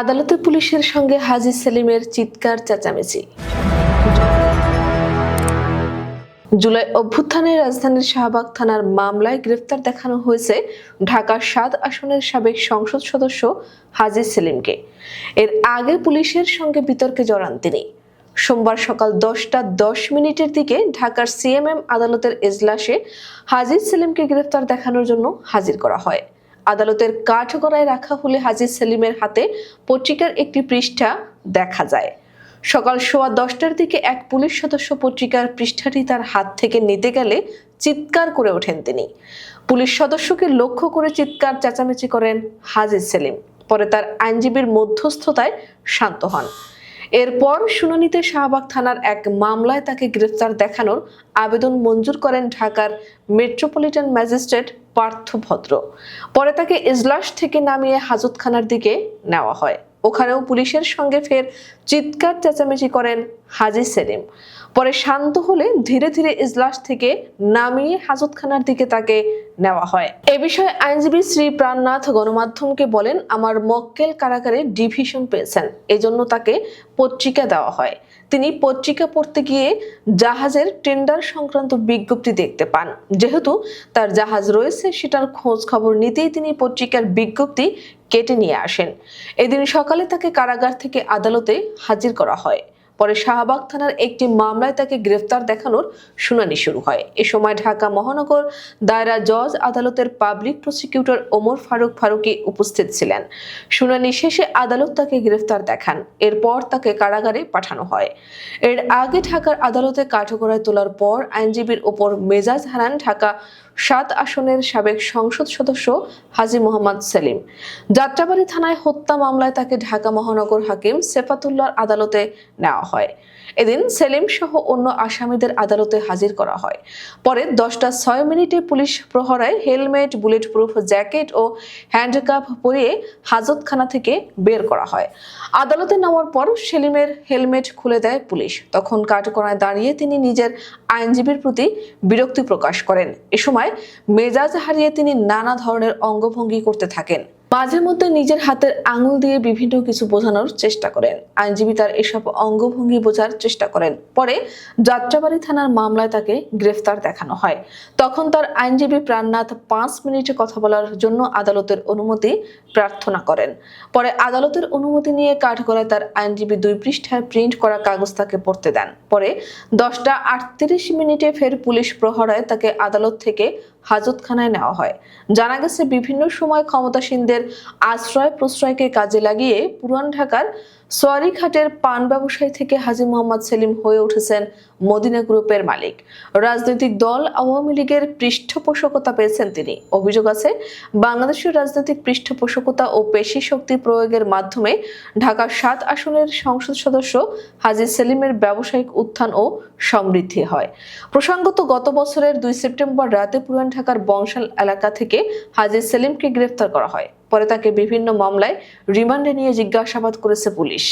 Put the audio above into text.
আদালতে পুলিশের সঙ্গে হাজি সেলিমের চিৎকার চেঁচামেচি। জুলাই অভ্যুত্থানে রাজধানীর শাহবাগ থানার মামলায় গ্রেফতার দেখানো হয়েছে ঢাকার সাত আসনের সাবেক সংসদ সদস্য হাজি সেলিমকে। এর আগে পুলিশের সঙ্গে বিতর্কে জড়ান তিনি। সোমবার সকাল দশটা দশ মিনিটের দিকে ঢাকার সিএমএম আদালতের এজলাসে হাজির সেলিমকে গ্রেফতার দেখানোর জন্য হাজির করা হয়। আদালতের কাঠগড়ায় রাখা হলে হাজির সেলিমের হাতে পত্রিকার একটি পৃষ্ঠা দেখা যায়। সকাল সোয়া দশটার দিকে এক পুলিশ সদস্য পত্রিকার পৃষ্ঠাটি তার হাত থেকে নিতে গেলে চিৎকার করে ওঠেন তিনি। পুলিশ সদস্যকে লক্ষ্য করে চিৎকার চেঁচামেচি করেন হাজির সেলিম। পরে তার আইনজীবীর মধ্যস্থতায় শান্ত হন। এরপর শুনানিতে শাহবাগ থানার এক মামলায় তাকে গ্রেফতার দেখানোর আবেদন মঞ্জুর করেন ঢাকার মেট্রোপলিটন ম্যাজিস্ট্রেট পার্থ ভদ্র। পরে তাকে ইজলাস থেকে নামিয়ে হাজতখানার দিকে নেওয়া হয়। ওখানেও পুলিশের সঙ্গে ফের চিৎকার চেঁচামেচি করেন হাজি সেলিম। পরে শান্ত হলে ধীরে ধীরে ইজলাস থেকে নামিয়ে হাজতখানার দিকে তাকে নেওয়া হয়। এ বিষয়ে আইনজীবী শ্রী প্রাণনাথ গণমাধ্যমকে বলেন, আমার মক্কেল কারাগারে ডিভিশন পেয়েছেন। এজন্য তাকে পত্রিকা দেওয়া হয়। তিনি পত্রিকা পড়তে গিয়ে জাহাজের টেন্ডার সংক্রান্ত বিজ্ঞপ্তি দেখতে পান। যেহেতু তার জাহাজ রয়েছে, সেটার খোঁজ খবর নিতেই তিনি পত্রিকার বিজ্ঞপ্তি কেটে নিয়ে আসেন। এদিন সকালে তাকে কারাগার থেকে আদালতে হাজির করা হয়। পরে শাহবাগ থানার একটি মামলায় তাকে গ্রেফতার দেখানোর শুনানি শুরু হয়। এ সময় ঢাকা মহানগর দায়রা জজ আদালতের পাবলিক প্রসিকিউটর ওমর ফারুক ফারুকি উপস্থিত ছিলেন। শুনানি শেষে আদালত তাকে গ্রেফতার দেখান। এরপর তাকে কারাগারে পাঠানো হয়। এর আগে ঢাকার আদালতে কাঠগড়ায় তোলার পর আইনজীবীর ওপর মেজাজ হারান ঢাকা সাত আসনের সাবেক সংসদ সদস্য হাজি মোহাম্মদ সেলিম। যাত্রাবাড়ি থানায় হত্যা মামলায় তাকে ঢাকা মহানগর হাকিম সেফাতুল্লার আদালতে নেওয়া হয়। এদিন সেলিম সহ অন্য আসামিদের আদালতে হাজির করা হয়। পরে দশটা ছয় মিনিটে পুলিশ প্রহরায় হেলমেট বুলেট প্রুফ জ্যাকেট ও হ্যান্ডকাপ পরিয়ে হাজতখানা থেকে বের করা হয়। আদালতে নেওয়ার পর সেলিমের হেলমেট খুলে দেয় পুলিশ। তখন কাঠকড়ায় দাঁড়িয়ে তিনি নিজের আইনজীবীর প্রতি বিরক্তি প্রকাশ করেন। এ সময় মেজাজ হারিয়ে তিনি নানা ধরনের অঙ্গভঙ্গি করতে থাকেন। মাঝে মধ্যে নিজের হাতের আঙুল দিয়ে বিভিন্ন কিছু বোঝানোর চেষ্টা করেন। আইনজীবী তার এসব অঙ্গভঙ্গি বোঝার চেষ্টা করেন। পরে যাত্রাবাড়ি থানার মামলায় তাকে গ্রেফতার দেখানো হয়। তখন তার আইনজীবী প্রাণনাথ পাঁচ মিনিটে কথা বলার জন্য আদালতের অনুমতি প্রার্থনা করেন। পরে আদালতের অনুমতি নিয়ে কাঠগড়ায় তার আইনজীবী দুই পৃষ্ঠায় প্রিন্ট করা কাগজ তাকে পড়তে দেন। পরে দশটা আটত্রিশ মিনিটে ফের পুলিশ প্রহরায় তাকে আদালত থেকে হাজতখানায় নেওয়া হয়। জানা গেছে বিভিন্ন সময় ক্ষমতাসীনদের আশ্রয় প্রশ্রয়কে কাজে লাগিয়ে পুরান ঢাকার সোয়ারিঘাটের পান ব্যবসায়ী থেকে হাজি মোহাম্মদ সেলিম হয়ে উঠেছেন মদিনা গ্রুপের মালিক। রাজনৈতিক দল আওয়ামী লীগের পৃষ্ঠপোষকতা পেয়েছেন তিনি। অভিযোগ আছে, বাংলাদেশের রাজনৈতিক পৃষ্ঠপোষকতা ও পেশি শক্তি প্রয়োগের মাধ্যমে ঢাকার সাত আসনের সংসদ সদস্য হাজি সেলিমের ব্যবসায়িক উত্থান ও সমৃদ্ধি হয়। প্রসঙ্গত, গত বছরের দুই সেপ্টেম্বর রাতে পুরান ঢাকার বংশাল এলাকা থেকে হাজি সেলিমকে গ্রেফতার করা হয়। পরে তাকে বিভিন্ন মামলায় রিমান্ডে নিয়ে জিজ্ঞাসাবাদ করেছে পুলিশ।